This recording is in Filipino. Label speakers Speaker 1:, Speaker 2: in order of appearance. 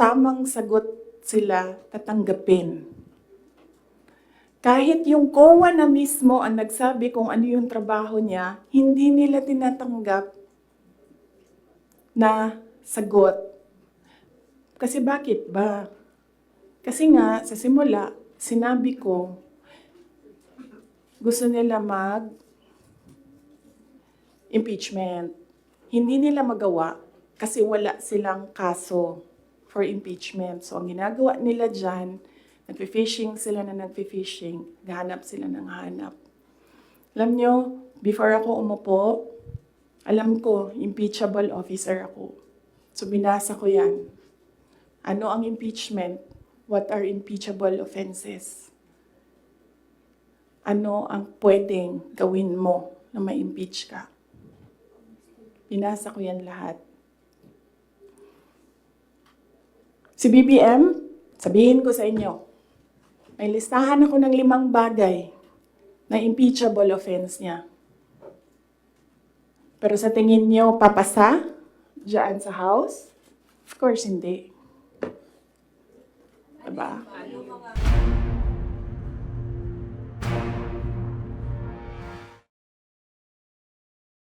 Speaker 1: tamang sagot sila tatanggapin. Kahit yung COA na mismo ang nagsabi kung ano yung trabaho niya, hindi nila tinatanggap na sagot. Kasi bakit ba? Kasi nga, sa simula, sinabi ko, gusto nila mag impeachment. Hindi nila magawa kasi wala silang kaso for impeachment. So, ang ginagawa nila dyan, nagfi-fishing sila na nagfi-fishing, gahanap sila ng hanap. Alam nyo, before ako umupo, alam ko, impeachable officer ako. So, binasa ko yan. Ano ang impeachment? What are impeachable offenses? Ano ang pwedeng gawin mo na ma-impeach ka? Binasa ko yan lahat. Si BBM, sabihin ko sa inyo, may listahan ako ng limang bagay na impeachable offense niya. Pero sa tingin niyo, papasa dyan sa House? Of course, hindi. Diba?
Speaker 2: Ano mga